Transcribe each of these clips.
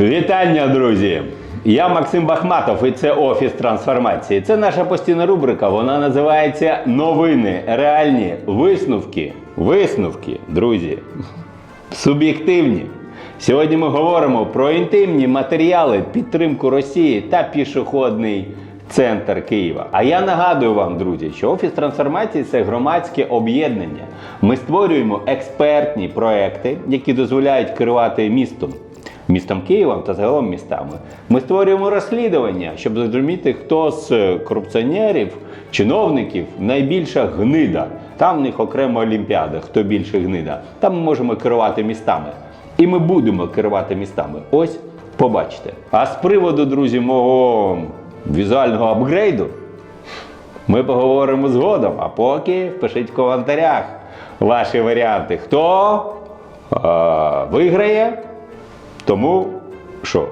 Вітання, друзі! Я Максим Бахматов і це Офіс трансформації. Це наша постійна рубрика. Вона називається Новини, реальні висновки. Висновки, друзі. Суб'єктивні. Сьогодні ми говоримо про інтимні матеріали, підтримку Росії та пішохідний центр Києва. А я нагадую вам, друзі, що Офіс трансформації це громадське об'єднання. Ми створюємо експертні проекти, які дозволяють керувати містом містом Києвом та загалом містами. Ми створюємо розслідування, щоб зрозуміти, хто з корупціонерів, чиновників найбільша гнида. Там в них окрема олімпіада, хто більше гнида. Там ми можемо керувати містами. І ми будемо керувати містами. Ось побачите. А з приводу, друзі, мого візуального апгрейду ми поговоримо згодом. А поки пишіть в коментарях ваші варіанти. Хто е, виграє? Тому що?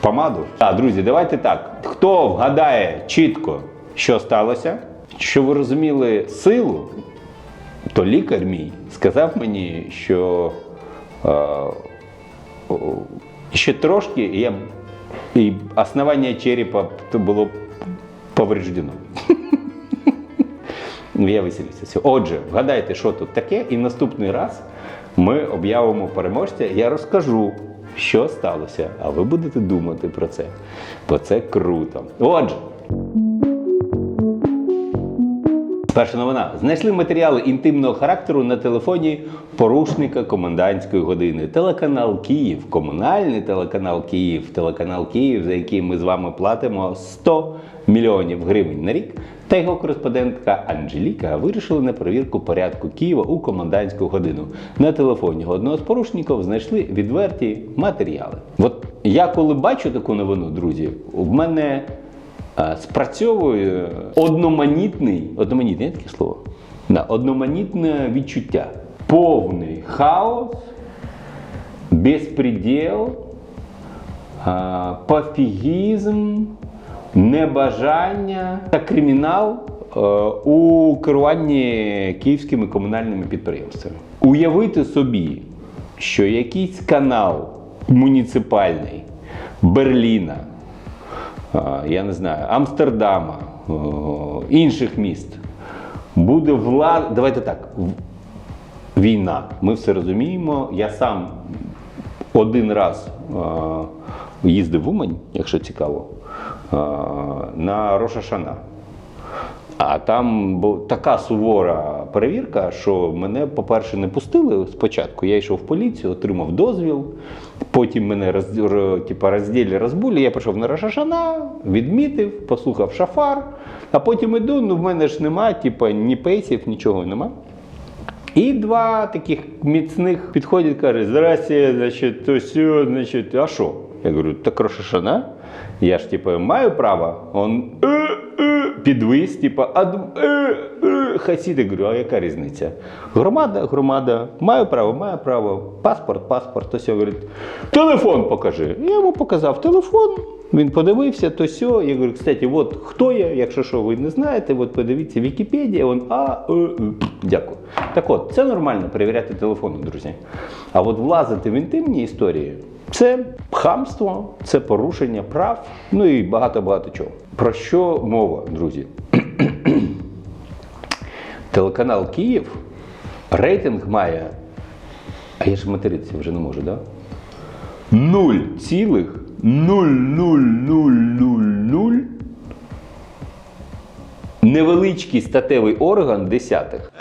Помаду? Так, друзі, давайте так. Хто вгадає чітко, що сталося, що ви розуміли силу, то лікар мій сказав мені, що е, ще трошки я, і основання черепа було повреждено. Я веселюся. Отже, вгадайте, що тут таке, і наступний раз ми об'явимо переможця. Я розкажу, що сталося, а ви будете думати про це. Бо це круто. Отже. Перша новина. Знайшли матеріали інтимного характеру на телефоні порушника комендантської години. Телеканал Київ, комунальний телеканал Київ, телеканал Київ, за який ми з вами платимо 100 мільйонів гривень на рік. Та його кореспондентка Анжеліка вирішили на перевірку порядку Києва у комендантську годину. На телефоні одного з порушників знайшли відверті матеріали. От я коли бачу таку новину, друзі, в мене спрацьовує одноманітний, одноманітне є таке слово? Да, одноманітне відчуття. Повний хаос, безпреділ, пофігізм, небажання та кримінал у керуванні київськими комунальними підприємствами. Уявити собі, що якийсь канал муніципальний Берліна, я не знаю, Амстердама, інших міст буде влада. Давайте так. Війна. Ми все розуміємо. Я сам один раз їздив в Умань, якщо цікаво, на Рошашана. А там була така сувора перевірка, що мене, по-перше, не пустили спочатку. Я йшов в поліцію, отримав дозвіл. Потім мене роз, ро- типа, розділі розбулі. Я пішов на Рошашана, відмітив, послухав шафар, а потім іду, ну в мене ж немає, типа, ні пейсів, нічого нема. І два таких міцних підходять, каже, здрасте, значить, то сьо, значить, а що? Я говорю, так Рошашана, я ж типу, маю право. Он е, е, підвис, типу, а хасіди. е, хасід. Я говорю, а яка різниця? Громада, громада, маю право, маю право, паспорт, паспорт, то я Говорить, телефон покажи. Я йому показав телефон. Він подивився, то сьо. Я говорю, кстати, от хто я, якщо що ви не знаєте, от подивіться Вікіпедія, он а, е, е. дякую. Так от, це нормально перевіряти телефони, друзі. А от влазити в інтимні історії це хамство, це порушення прав, ну і багато-багато чого. Про що мова, друзі? Телеканал Київ рейтинг має. А я ж материтися вже не можу, так? Да? 0,00000 невеличкий статевий орган десятих.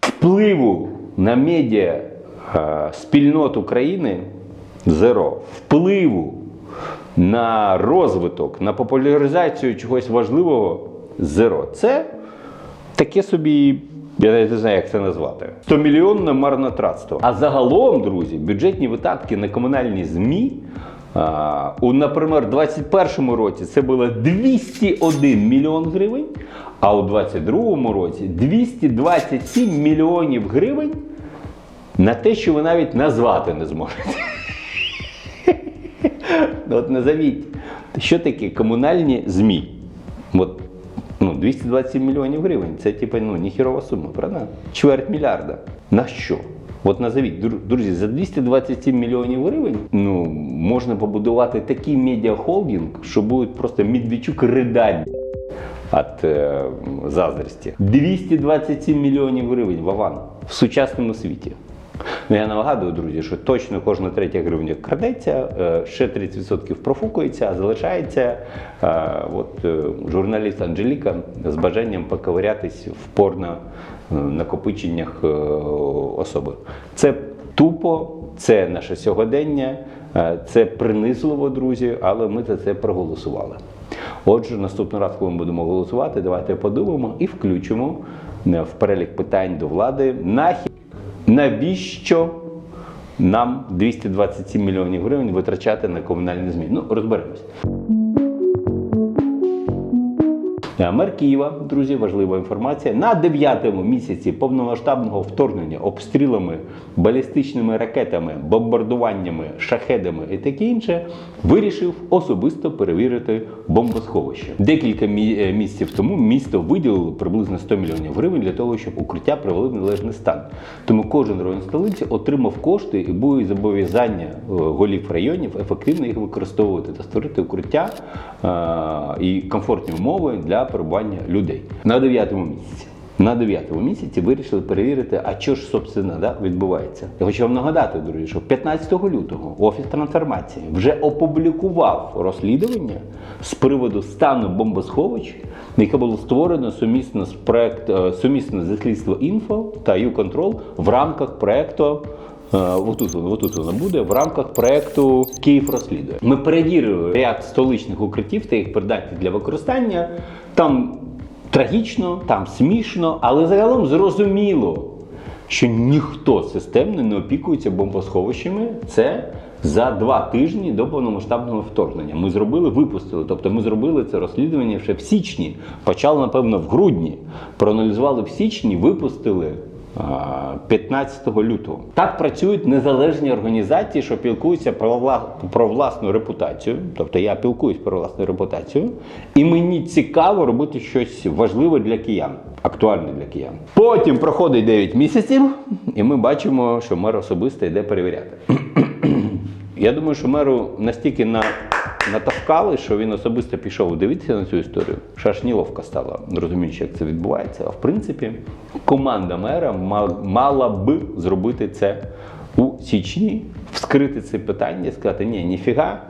Впливу на медіа е, спільнот України зеро. Впливу на розвиток, на популяризацію чогось важливого зеро. Це таке собі, я навіть не знаю, як це назвати. 100 мільйонне марнотратство. А загалом, друзі, бюджетні видатки на комунальні ЗМІ. А, у, наприклад, 2021 році це було 201 мільйон гривень, а у 2022 році 227 мільйонів гривень на те, що ви навіть назвати не зможете. Ну, От назовіть, що таке комунальні ЗМІ? От Ну, 227 мільйонів гривень це типу, ну, ніхірова сума, правда? Чверть мільярда. На що? От назовіть, друзі, за 227 мільйонів гривень ну, можна побудувати такий медіахолдинг, що будуть просто Медведчук ридать від е, заздрості. 227 мільйонів гривень в Аван в сучасному світі. Ну, я нагадую, друзі, що точно кожна третя гривня крадеться, е, ще 30% профукується, а залишається е, от, е, журналіст Анжеліка з бажанням поковирятись в порно накопиченнях особи. Це тупо, це наше сьогодення, це принизливо, друзі, але ми за це проголосували. Отже, наступний раз, коли ми будемо голосувати, давайте подумаємо і включимо в перелік питань до влади нахід. Навіщо нам 227 мільйонів гривень витрачати на комунальні зміни? Ну, розберемось. Е, Мер Києва, друзі, важлива інформація. На дев'ятому місяці повномасштабного вторгнення обстрілами, балістичними ракетами, бомбардуваннями, шахедами і таке інше, вирішив особисто перевірити бомбосховище. Декілька е, місяців тому місто виділило приблизно 100 мільйонів гривень для того, щоб укриття привели в належний стан. Тому кожен район столиці отримав кошти і були зобов'язання е, голів районів ефективно їх використовувати та створити укриття і комфортні умови для перебування людей на дев'ятому місяці. На дев'ятому місяці вирішили перевірити, а що ж собственно да, відбувається. Я хочу вам нагадати, друзі, що 15 лютого офіс трансформації вже опублікував розслідування з приводу стану бомбосховищ, яке було створено сумісно з проект е, сумісно зі слідство інфо та «Юконтрол» в рамках проекту. Е, Отут воно, отут воно буде в рамках проекту Київ розслідує. Ми перевірили ряд столичних укриттів та їх придатність для використання. Там трагічно, там смішно, але загалом зрозуміло, що ніхто системно не опікується бомбосховищами. Це за два тижні до повномасштабного вторгнення. Ми зробили, випустили. Тобто ми зробили це розслідування ще в січні. Почали, напевно, в грудні. Проаналізували в січні, випустили. А, 15 лютого так працюють незалежні організації, що пілкуються про, про власну репутацію. Тобто я пілкуюсь про власну репутацію, і мені цікаво робити щось важливе для киян, актуальне для киян. Потім проходить 9 місяців, і ми бачимо, що мер особисто йде перевіряти. Я думаю, що меру настільки на, натовкали, що він особисто пішов дивитися на цю історію. неловко стало, розуміючи, як це відбувається. А в принципі, команда мера мала би зробити це у січні, вскрити це питання і сказати, ні, ніфіга,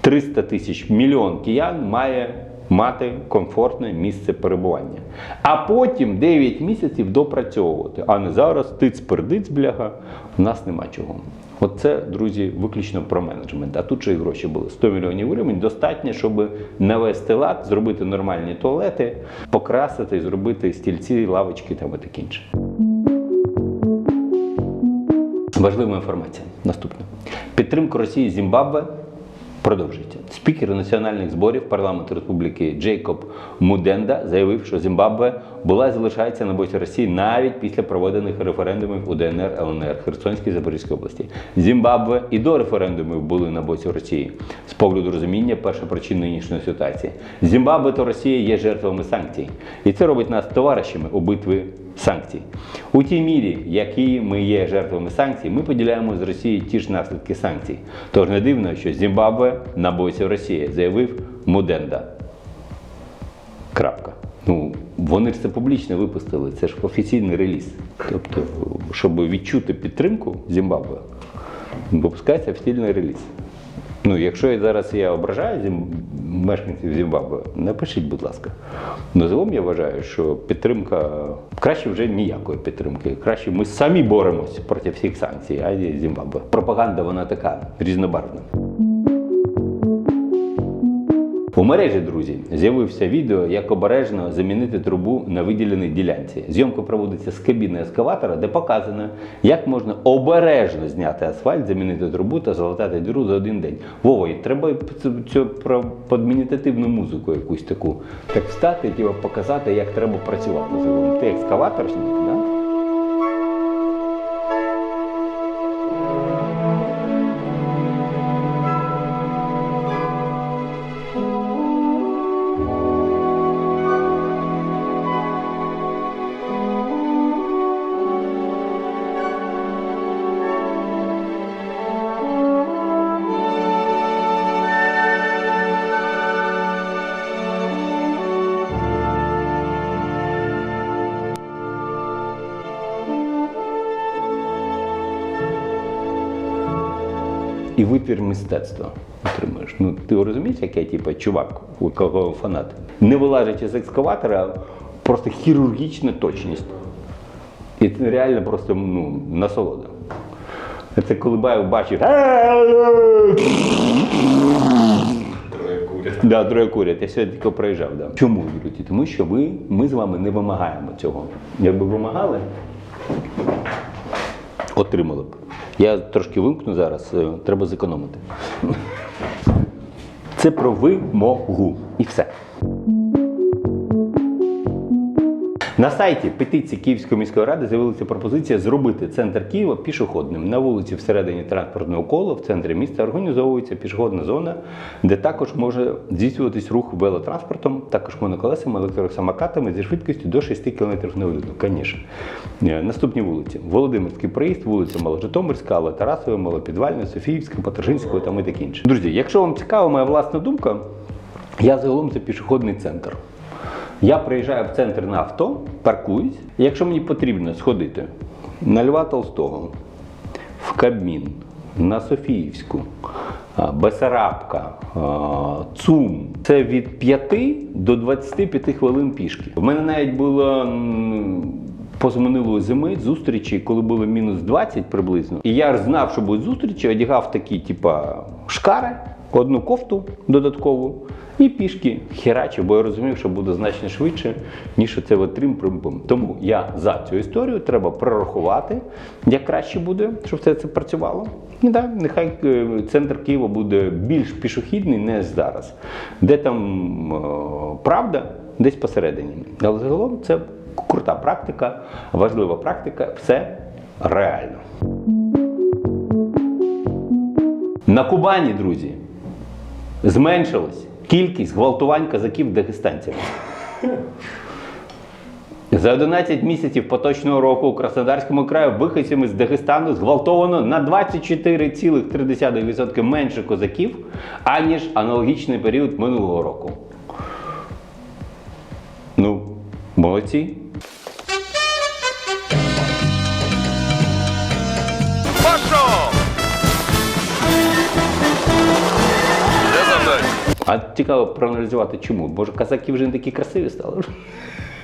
300 тисяч мільйон киян має мати комфортне місце перебування. А потім 9 місяців допрацьовувати. А не зараз тиць-пердиць, бляха, у нас нема чого. Оце, друзі, виключно про менеджмент. А тут же і гроші були 100 мільйонів гривень. Достатньо, щоб навести лад, зробити нормальні туалети, покрасити, зробити стільці, лавочки там і таке інше. Важлива інформація. Наступне. Підтримка Росії Зімбабве продовжується. Спікер національних зборів парламенту Республіки Джейкоб Муденда заявив, що Зімбабве була і залишається на боці Росії навіть після проведених референдумів у ДНР, ЛНР, Херсонській Запорізькій області. Зімбабве і до референдумів були на боці Росії. З погляду розуміння, перша причина нинішньої ситуації. Зімбабве та Росія є жертвами санкцій, і це робить нас товаришами у битві санкцій. У тій мірі, які ми є жертвами санкцій, ми поділяємо з Росією ті ж наслідки санкцій. Тож не дивно, що Зімбабве на боці Росії, заявив Муденда. Крапка. Ну, вони ж це публічно випустили, це ж офіційний реліз. Тобто, щоб відчути підтримку Зімбабве, випускається офіційний реліз. Ну, якщо я зараз я ображаю зім... мешканців Зімбабве, напишіть, будь ласка. Ну, загалом я вважаю, що підтримка краще вже ніякої підтримки. Краще ми самі боремось проти всіх санкцій, а Зімбабве. Пропаганда вона така різнобарвна. У мережі, друзі, з'явився відео, як обережно замінити трубу на виділеній ділянці. Зйомка проводиться з кабіни ескаватора, де показано, як можна обережно зняти асфальт, замінити трубу та залатати діру за один день. Вова, і треба цю, подмінітативну музику якусь таку. Так встати і типу, показати, як треба працювати. Ти екскаваторщик, да? І витвір мистецтва отримуєш. Ну ти розумієш, як я типу, чувак, у кого фанат. Не вилазячи з екскаватора, просто хірургічна точність. І це реально просто ну, насолода. Це коли Баєв бачив. Троє курять. Да, троє курять. Я сьогодні тільки проїжджав. Да. Чому віруті? Тому що ви, ми з вами не вимагаємо цього. Якби вимагали, отримали б. Я трошки вимкну зараз, е, треба зекономити. Це про вимогу. І все. На сайті петиції Київської міської ради з'явилася пропозиція зробити центр Києва пішохідним. На вулиці всередині транспортного кола в центрі міста організовується пішохідна зона, де також може здійснюватись рух велотранспортом, також моноколесами, електросамокатами зі швидкістю до 6 км на годину. Звісно. Е, Наступні вулиці: Володимирський проїзд, вулиця Маложитомирська, Алла Тарасова, Малопідвальна, Софіївська, Патрушинського та і таке інше. Друзі, якщо вам цікава моя власна думка, я загалом це пішохідний центр. Я приїжджаю в центр на авто, паркуюсь. Якщо мені потрібно сходити на Льва Толстого, в Кабмін, на Софіївську, Бесарабка, ЦУМ, це від 5 до 25 хвилин пішки. У мене навіть було. Позаминулої зими зустрічі, коли було мінус 20 приблизно. І я знав, що будуть зустрічі, одягав такі, типа, шкари, одну кофту додаткову і пішки херачив, бо я розумів, що буде значно швидше, ніж це от трим пим Тому я за цю історію треба прорахувати, як краще буде, щоб все це працювало. І да, нехай е, центр Києва буде більш пішохідний, не зараз. Де там е, правда, десь посередині. Але загалом це крута практика, важлива практика, все реально. На Кубані, друзі, зменшилась кількість гвалтувань казаків дагестанцями. За 11 місяців поточного року у Краснодарському краї виходцями з Дагестану зґвалтовано на 24,3% менше козаків, аніж аналогічний період минулого року. Ну, молодці. А цікаво проаналізувати, чому? Може, казаки вже не такі красиві стали?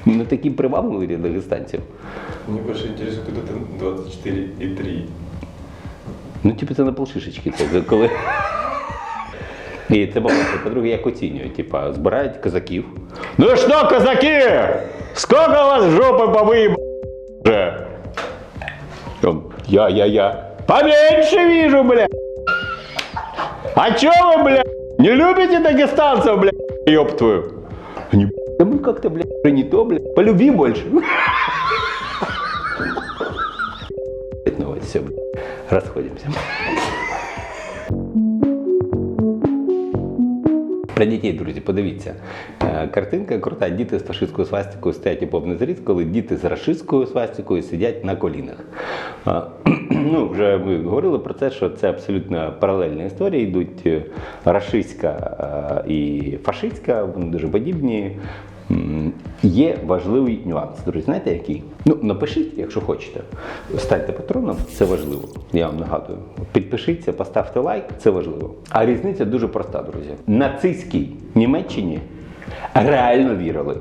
Не такі привабливі для дагестанців. Мне больше интересует вот это 24,3. Ну, типу, це на полшишечки. Це коли. І це по-перше. По-друге, як оцінюють, типа, збирають казаків. Ну що, казаки? Сколько у вас жопи повиїб... вже? Он, Я, я, я. Поменьше вижу, бля. А чё вы, бля, Не любите дагестанцев, бля, ёб твою? Они, да мы как-то, бля, уже не то, бля, полюби больше. Ну вот, все, бля, расходимся. Про дітей, друзі, подивіться. Е, Картинка крута. Діти з фашистською свастикою стоять у повний зріст, коли діти з рашистською свастикою сидять на колінах. Е, Ну, вже ми говорили про це, що це абсолютно паралельні історії. Йдуть е, рашистська і фашистська, вони дуже подібні. Є важливий нюанс. Друзі, знаєте який? Ну, напишіть, якщо хочете. Станьте патроном, це важливо. Я вам нагадую. Підпишіться, поставте лайк, це важливо. А різниця дуже проста, друзі. Нацистській Німеччині реально вірили.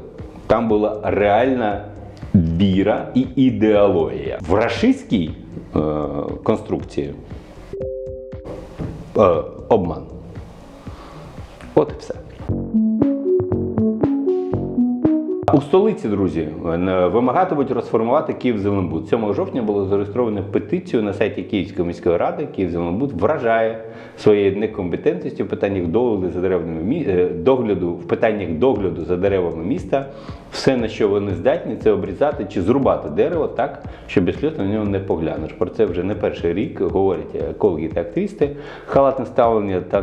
Там була реальна віра і ідеологія. В рашистській е, конструкції е, обман. От і все. У столиці, друзі, е, вимагатимуть розформувати Київзеленбуд. 7 жовтня було зареєстровано петицію на сайті Київської міської ради. Київзеленбуд вражає своєю некомпетентністю в питаннях догляду за деревами е, догляду в питаннях догляду за деревами міста. Все, на що вони здатні, це обрізати чи зрубати дерево так, що без на нього не поглянеш. Про це вже не перший рік говорять екологи та активісти. Халатне ставлення та,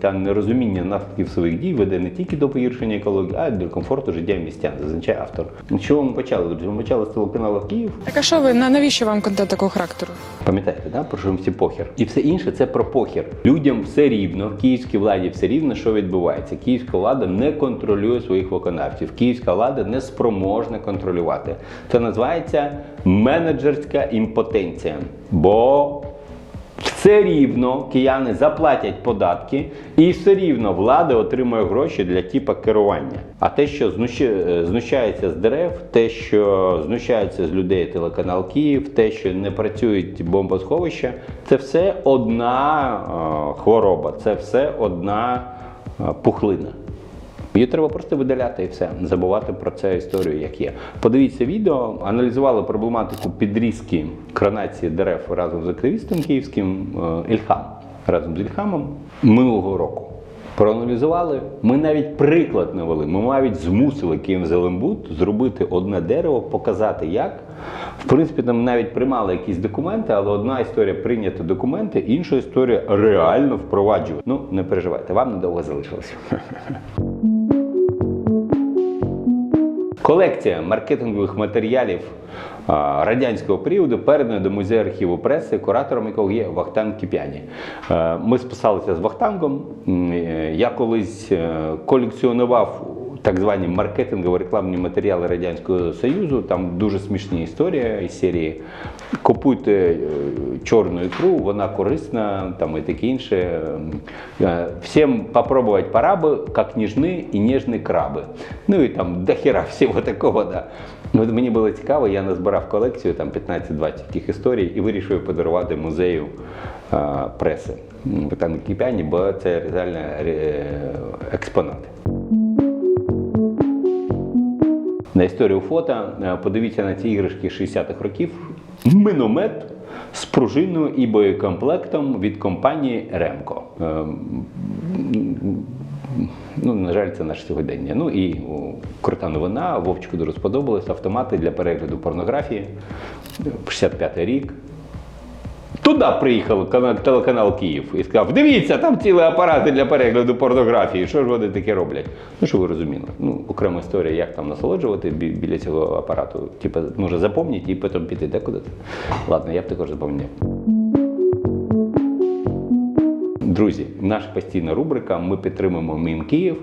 та нерозуміння наслідків своїх дій веде не тільки до погіршення екології, а й до комфорту життя містян, зазначає автор. З чого ми почали? Друзі? Ми почали з телеканалу Київ. Так а що ви на- навіщо вам контент такого характеру? Пам'ятаєте, да? про що всі похер? І все інше це про похер. Людям все рівно, київській владі все рівно, що відбувається. Київська влада не контролює своїх виконавців. Київська влада не спроможна контролювати. Це називається менеджерська імпотенція. Бо все рівно кияни заплатять податки, і все рівно влада отримує гроші для типа керування. А те, що е, знущається з дерев, те, що знущається з людей телеканал Київ, те, що не працюють бомбосховища, це все одна е, хвороба, це все одна е, пухлина. Її треба просто видаляти і все, забувати про цю історію, як є. Подивіться відео, аналізували проблематику підрізки кронації дерев разом з активістом київським е, Ільхам, разом з Ільхамом минулого року. Проаналізували. Ми навіть приклад навели. Ми навіть змусили Київзеленбуд зробити одне дерево, показати як. В принципі, там навіть приймали якісь документи, але одна історія прийняти документи, інша історія реально впроваджувати. Ну, не переживайте, вам недовго залишилося. Колекція маркетингових матеріалів радянського періоду передана до музею архіву преси, куратором якого є Вахтанг Кіп'яні. Е, Ми списалися з Вахтангом. Е, Я колись е, колекціонував так звані маркетингово-рекламні матеріали Радянського Союзу. Там дуже смішні історії із серії. Купуйте е, чорну ікру, вона корисна, там і таке інше. Е, Всім попробувати пора би, як ніжні і ніжні краби. Ну і там дохера всього такого. Да. Ну, От мені було цікаво, я назбирав колекцію там 15-20 таких історій і вирішив подарувати музею е, преси Богдану Кіпяні, бо це реально експонати. На історію фото е, подивіться на ці іграшки 60-х років. Миномет з пружиною і боєкомплектом від компанії Ремко. Ем, Ну, на жаль, це наше сьогодення. Ну і крута новина. Вовчику дуже сподобалось. Автомати для перегляду порнографії. 65-й рік. Туди приїхав телеканал Київ і сказав: дивіться, там цілі апарати для перегляду порнографії. Що ж вони таке роблять? Ну, що ви розуміли? Ну, окрема історія, як там насолоджувати бі- біля цього апарату. Типа, може, запомніть і потім піти декуди. Ладно, я б також запам'ятав. Друзі, наша постійна рубрика. Ми підтримуємо МІМ Київ.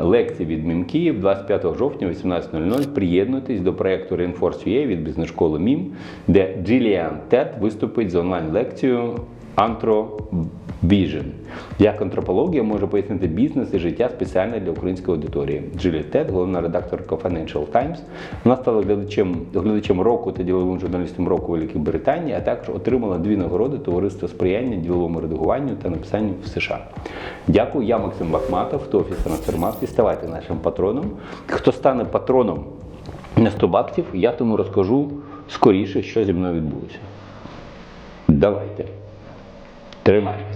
Лекції від МІМ Київ 25 жовтня, 18.00. Приєднуйтесь до проєкту Reinforce.ua від бізнес-школи МІМ, де Джиліан Тет виступить з онлайн-лекцією Антро Vision. Як антропологія може пояснити бізнес і життя спеціально для української аудиторії. Джилі Тет, головна редакторка Financial Times. Вона стала глядачем, глядачем року та діловим журналістом року Великій Британії, а також отримала дві нагороди Товариства сприяння діловому редагуванню та написанню в США. Дякую, я Максим Бахматов, то офіс трансформації. Ставайте нашим патроном. Хто стане патроном на 100 баксів, я тому розкажу скоріше, що зі мною відбулося. Давайте. Тримайтеся.